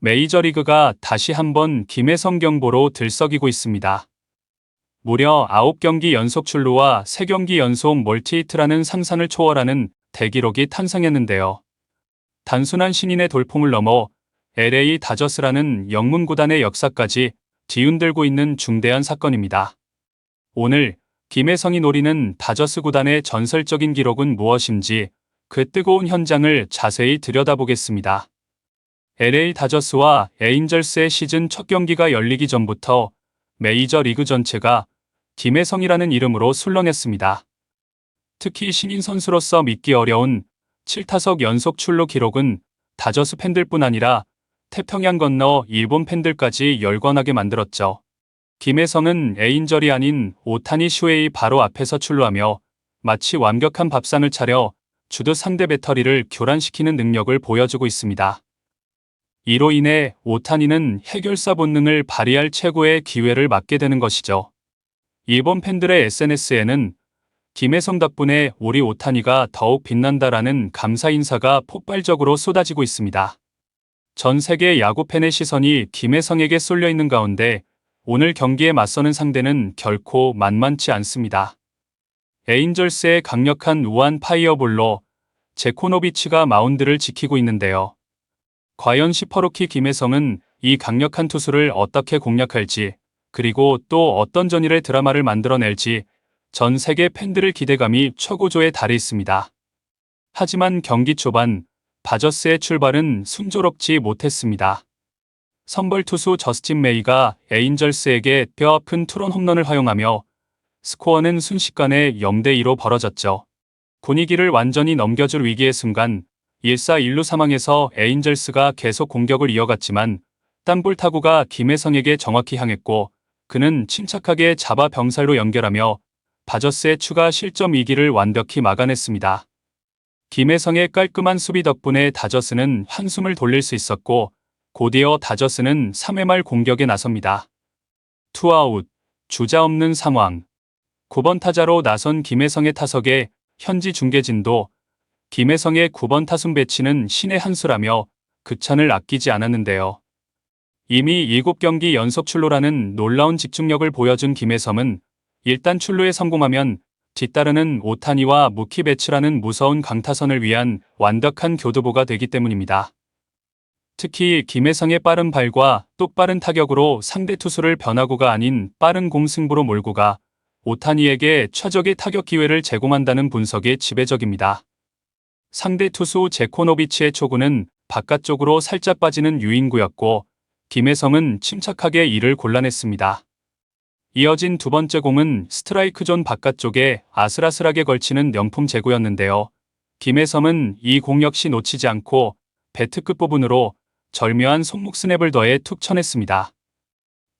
메이저리그가 다시 한번 김혜성 경보로 들썩이고 있습니다. 무려 9경기 연속 출루와 3경기 연속 멀티히트라는 상상을 초월하는 대기록이 탄생했는데요. 단순한 신인의 돌풍을 넘어 LA 다저스라는 영문 구단의 역사까지 뒤흔들고 있는 중대한 사건입니다. 오늘 김혜성이 노리는 다저스 구단의 전설적인 기록은 무엇인지 그 뜨거운 현장을 자세히 들여다보겠습니다. LA 다저스와 에인절스의 시즌 첫 경기가 열리기 전부터 메이저 리그 전체가 김혜성이라는 이름으로 술렁했습니다. 특히 신인 선수로서 믿기 어려운 7타석 연속 출루 기록은 다저스 팬들뿐 아니라 태평양 건너 일본 팬들까지 열광하게 만들었죠. 김혜성은 에인절이 아닌 오타니 슈웨이 바로 앞에서 출루하며 마치 완벽한 밥상을 차려 주드 상대 배터리를 교란시키는 능력을 보여주고 있습니다. 이로 인해 오타니는 해결사 본능을 발휘할 최고의 기회를 맞게 되는 것이죠. 일본 팬들의 SNS에는 김혜성 덕분에 우리 오타니가 더욱 빛난다라는 감사 인사가 폭발적으로 쏟아지고 있습니다. 전 세계 야구 팬의 시선이 김혜성에게 쏠려 있는 가운데 오늘 경기에 맞서는 상대는 결코 만만치 않습니다. 에인절스의 강력한 우한 파이어볼로 제코노비치가 마운드를 지키고 있는데요. 과연 시퍼로키 김혜성은 이 강력한 투수를 어떻게 공략할지 그리고 또 어떤 전일의 드라마를 만들어낼지 전 세계 팬들의 기대감이 최고조에 달해 있습니다. 하지만 경기 초반 바저스의 출발은 순조롭지 못했습니다. 선벌 투수 저스틴 메이가 에인절스에게 뼈아픈 투런 홈런을 허용하며 스코어는 순식간에 0대2로 벌어졌죠. 분위기를 완전히 넘겨줄 위기의 순간 1사 1루 상황에서 에인절스가 계속 공격을 이어갔지만 땀볼 타구가 김혜성에게 정확히 향했고 그는 침착하게 잡아 병살로 연결하며 바저스의 추가 실점 위기를 완벽히 막아냈습니다. 김혜성의 깔끔한 수비 덕분에 다저스는 한숨을 돌릴 수 있었고 곧이어 다저스는 3회 말 공격에 나섭니다. 투아웃, 주자 없는 상황. 9번 타자로 나선 김혜성의 타석에 현지 중계진도 김혜성의 9번 타순 배치는 신의 한 수라며 극찬을 아끼지 않았는데요. 이미 7경기 연속 출루라는 놀라운 집중력을 보여준 김혜성은 일단 출루에 성공하면 뒤따르는 오타니와 무키 배치라는 무서운 강타선을 위한 완벽한 교두보가 되기 때문입니다. 특히 김혜성의 빠른 발과 똑바른 타격으로 상대 투수를 변화구가 아닌 빠른 공 승부로 몰고 가 오타니에게 최적의 타격 기회를 제공한다는 분석이 지배적입니다. 상대 투수 제코노비치의 초구는 바깥쪽으로 살짝 빠지는 유인구였고 김혜성은 침착하게 이를 골라냈습니다. 이어진 두 번째 공은 스트라이크 존 바깥쪽에 아슬아슬하게 걸치는 명품 제구였는데요. 김혜성은 이 공 역시 놓치지 않고 배트 끝 부분으로 절묘한 손목 스냅을 더해 툭 쳐냈습니다.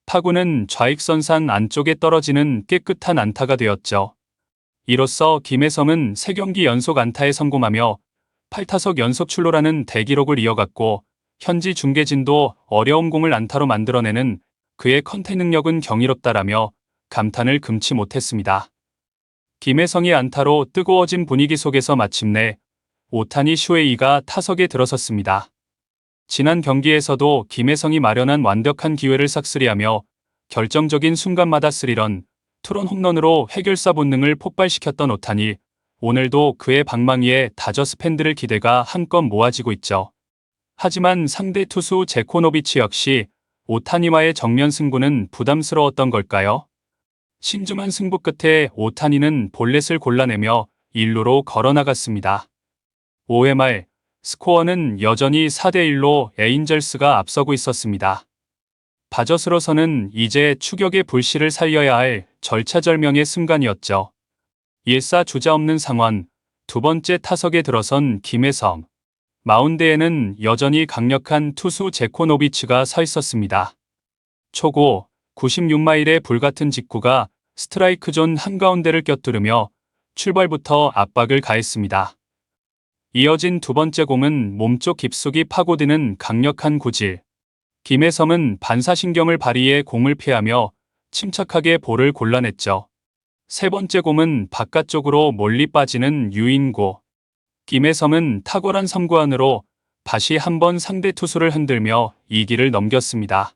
타구는 좌익선상 안쪽에 떨어지는 깨끗한 안타가 되었죠. 이로써 김혜성은 3경기 연속 안타에 성공하며 8타석 연속 출루라는 대기록을 이어갔고 현지 중계진도 어려운 공을 안타로 만들어내는 그의 컨택 능력은 경이롭다라며 감탄을 금치 못했습니다. 김혜성이 안타로 뜨거워진 분위기 속에서 마침내 오타니 슈웨이가 타석에 들어섰습니다. 지난 경기에서도 김혜성이 마련한 완벽한 기회를 싹쓸이하며 결정적인 순간마다 스리런, 투런 홈런으로 해결사 본능을 폭발시켰던 오타니 오늘도 그의 방망이에 다저스 팬들의 기대가 한껏 모아지고 있죠. 하지만 상대 투수 제코노비치 역시 오타니와의 정면 승부는 부담스러웠던 걸까요? 신중한 승부 끝에 오타니는 볼넷을 골라내며 1루로 걸어나갔습니다. 5회 말 스코어는 여전히 4대1로 에인절스가 앞서고 있었습니다. 바저스로서는 이제 추격의 불씨를 살려야 할 절차절명의 순간이었죠. 1사 주자 없는 상황, 두 번째 타석에 들어선 김혜성. 마운드에는 여전히 강력한 투수 제코노비치가 서 있었습니다. 초고 96마일의 불같은 직구가 스트라이크 존 한가운데를 껴뚫으며 출발부터 압박을 가했습니다. 이어진 두 번째 공은 몸쪽 깊숙이 파고드는 강력한 구질. 김혜성은 반사신경을 발휘해 공을 피하며 침착하게 볼을 골라냈죠. 세 번째 공은 바깥쪽으로 멀리 빠지는 유인고. 김혜성은 탁월한 섬구안으로 다시 한번 상대 투수를 흔들며 2기를 넘겼습니다.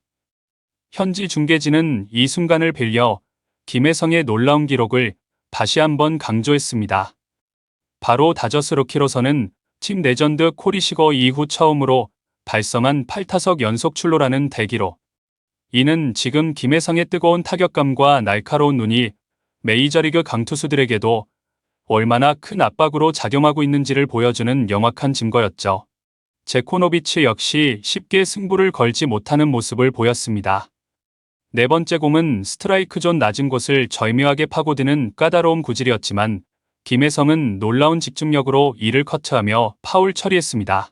현지 중계진은 이 순간을 빌려 김혜성의 놀라운 기록을 다시 한번 강조했습니다. 바로 다저스 루키로서는 팀 레전드 코리시거 이후 처음으로 달성한 8타석 연속 출루라는 대기로 이는 지금 김혜성의 뜨거운 타격감과 날카로운 눈이 메이저리그 강투수들에게도 얼마나 큰 압박으로 작용하고 있는지를 보여주는 명확한 증거였죠. 제코노비치 역시 쉽게 승부를 걸지 못하는 모습을 보였습니다. 네 번째 공은 스트라이크 존 낮은 곳을 절묘하게 파고드는 까다로운 구질이었지만 김혜성은 놀라운 집중력으로 이를 커트하며 파울 처리했습니다.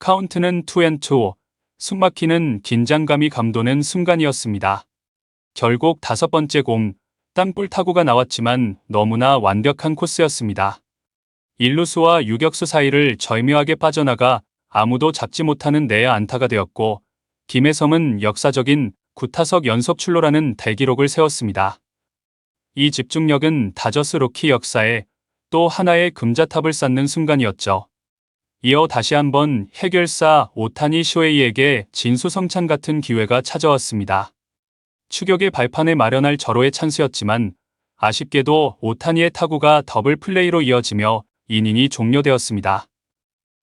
카운트는 2앤2, 숨막히는 긴장감이 감도는 순간이었습니다. 결국 다섯 번째 공, 땅볼 타구가 나왔지만 너무나 완벽한 코스였습니다. 일루수와 유격수 사이를 절묘하게 빠져나가 아무도 잡지 못하는 내야 안타가 되었고 김혜성은 역사적인 9타석 연속 출루라는 대기록을 세웠습니다. 이 집중력은 다저스 로키 역사에 또 하나의 금자탑을 쌓는 순간이었죠. 이어 다시 한번 해결사 오타니 쇼헤이에게 진수성찬 같은 기회가 찾아왔습니다. 추격의 발판에 마련할 절호의 찬스였지만 아쉽게도 오타니의 타구가 더블 플레이로 이어지며 이닝이 종료되었습니다.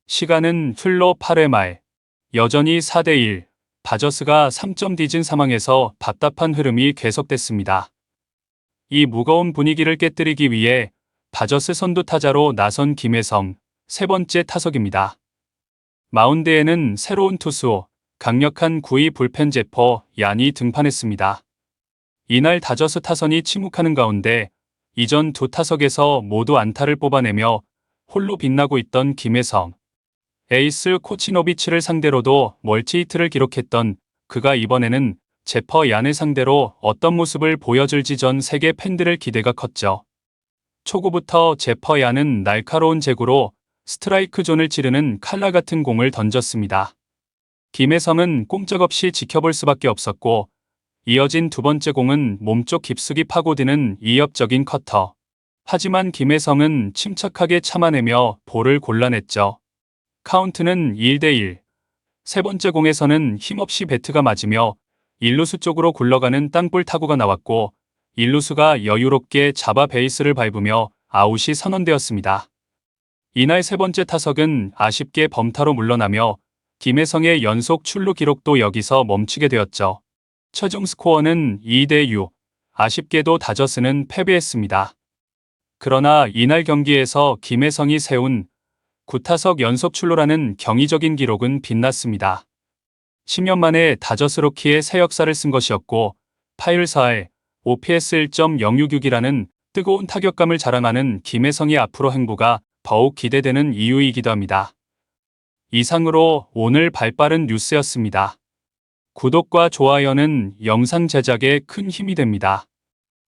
시간은 흘러 8회 말 여전히 4대1 바저스가 3점 뒤진 상황에서 답답한 흐름이 계속됐습니다. 이 무거운 분위기를 깨뜨리기 위해 바저스 선두 타자로 나선 김혜성 세 번째 타석입니다. 마운드에는 새로운 투수 강력한 구위 불펜 제퍼 얀이 등판했습니다. 이날 다저스 타선이 침묵하는 가운데 이전 두 타석에서 모두 안타를 뽑아내며 홀로 빛나고 있던 김혜성. 에이스 코치노비치를 상대로도 멀티히트를 기록했던 그가 이번에는 제퍼 얀을 상대로 어떤 모습을 보여줄지 전 세계 팬들의 기대가 컸죠. 초구부터 제퍼 얀은 날카로운 제구로 스트라이크 존을 찌르는 칼라 같은 공을 던졌습니다. 김혜성은 꼼짝없이 지켜볼 수밖에 없었고 이어진 두 번째 공은 몸쪽 깊숙이 파고드는 이협적인 커터. 하지만 김혜성은 침착하게 참아내며 볼을 골라냈죠. 카운트는 1대1. 세 번째 공에서는 힘없이 배트가 맞으며 일루수 쪽으로 굴러가는 땅볼 타구가 나왔고 일루수가 여유롭게 잡아 베이스를 밟으며 아웃이 선언되었습니다. 이날 세 번째 타석은 아쉽게 범타로 물러나며 김혜성의 연속 출루 기록도 여기서 멈추게 되었죠. 최종 스코어는 2대 6. 아쉽게도 다저스는 패배했습니다. 그러나 이날 경기에서 김혜성이 세운 9타석 연속 출루라는 경이적인 기록은 빛났습니다. 10년 만에 다저스 로키의 새 역사를 쓴 것이었고 8일 4회 OPS 1.066이라는 뜨거운 타격감을 자랑하는 김혜성의 앞으로 행보가 더욱 기대되는 이유이기도 합니다. 이상으로 오늘 발빠른 뉴스였습니다. 구독과 좋아요는 영상 제작에 큰 힘이 됩니다.